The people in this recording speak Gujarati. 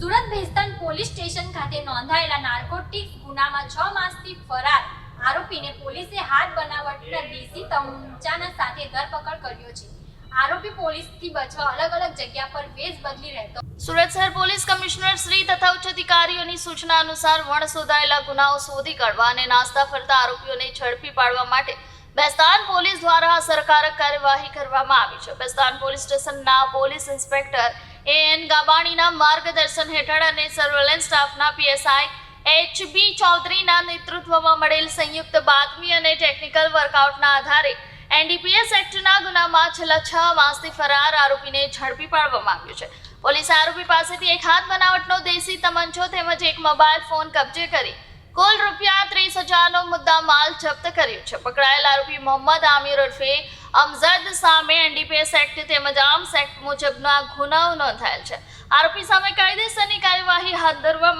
સુરત ભેસ્તાન પોલીસ સ્ટેશન ખાતે નોંધાયેલા નાર્કોટિક્સ ગુનામાં છ માસથી ફરાર આરોપીને પોલીસે હાથ બનાવટના દેશી તમચાના સાથે ધરપકડ કર્યો છે. આરોપી પોલીસથી બચવા અલગ અલગ જગ્યા પર વેશ બદલી રહેતો. સુરત શહેર પોલીસ કમિશનર શ્રી તથા ઉચ્ચ અધિકારીઓની સૂચના અનુસાર વણ શોધાયેલા ગુનાઓ શોધી કાઢવા અને નાસ્તા ફરતા આરોપીઓને ઝડપી પાડવા માટે બેસ્તાન પોલીસ દ્વારા અસરકારક કાર્યવાહી કરવામાં આવી છે. બેસ્તાન પોલીસ સ્ટેશનના પોલીસ ઇન્સ્પેક્ટર એ એન ગાબાણીના માર્ગદર્શન હેઠળ અને સર્વેલન્સ સ્ટાફના પીએસઆઈ એચ બી ચૌધરીના નેતૃત્વમાં મળેલ સંયુક્ત બાતમી અને ટેકનિકલ વર્કઆઉટના આધારે એનડીપીએસ એક્ટના ગુનામાં છેલ્લા છ માસથી ફરાર આરોપીને ઝડપી પાડવામાં આવ્યો છે. પોલીસે આરોપી પાસેથી એક હાથ બનાવટનો દેશી તમંચો તેમજ એક મોબાઈલ ફોન કબજે કરી કુલ રૂપિયા ત્રીસ હજારનો મુદ્દા માલ જપ્ત કર્યો છે. પકડાયેલ આરોપી મોહમ્મદ આમિર ઉર્ફે અમઝદ સામે એનડીપીએસ એક્ટ તેમજ આર્મ્સ એક્ટ મુજબના ગુનાઓ નોંધાયેલ છે. આરોપી સામે કાયદેસરની કાર્યવાહી હાથ ધરવા